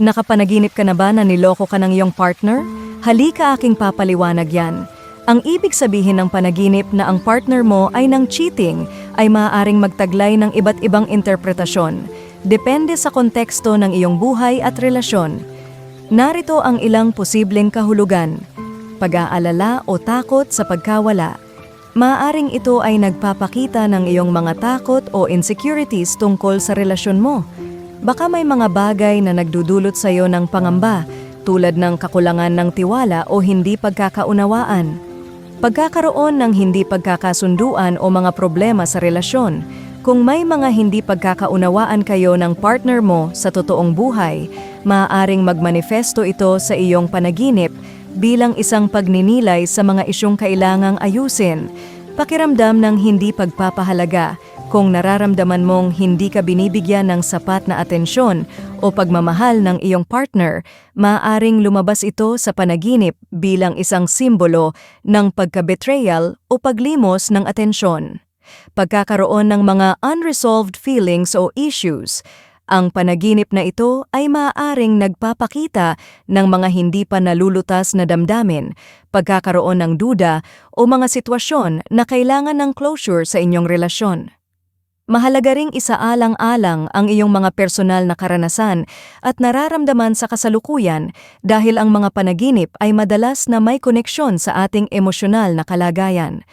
Nakapanaginip ka na ba na niloko ka ng iyong partner? Halika aking papaliwanag yan. Ang ibig sabihin ng panaginip na ang partner mo ay ng cheating ay maaaring magtaglay ng iba't ibang interpretasyon. Depende sa konteksto ng iyong buhay at relasyon. Narito ang ilang posibleng kahulugan. Pag-aalala o takot sa pagkawala. Maaring ito ay nagpapakita ng iyong mga takot o insecurities tungkol sa relasyon mo. Baka may mga bagay na nagdudulot sa iyo ng pangamba, tulad ng kakulangan ng tiwala o hindi pagkakaunawaan. Pagkakaroon ng hindi pagkakasunduan o mga problema sa relasyon. Kung may mga hindi pagkakaunawaan kayo ng partner mo sa totoong buhay, maaaring magmanifesto ito sa iyong panaginip bilang isang pagninilay sa mga isyong kailangang ayusin. Pakiramdam ng hindi pagpapahalaga kung nararamdaman mong hindi ka binibigyan ng sapat na atensyon o pagmamahal ng iyong partner, maaaring lumabas ito sa panaginip bilang isang simbolo ng pagka-betrayal o paglimos ng atensyon. Pagkakaroon ng mga unresolved feelings o issues, ang panaginip na ito ay maaaring nagpapakita ng mga hindi pa nalulutas na damdamin, pagkakaroon ng duda o mga sitwasyon na kailangan ng closure sa inyong relasyon. Mahalaga ring isaalang-alang ang iyong mga personal na karanasan at nararamdaman sa kasalukuyan dahil ang mga panaginip ay madalas na may koneksyon sa ating emosyonal na kalagayan.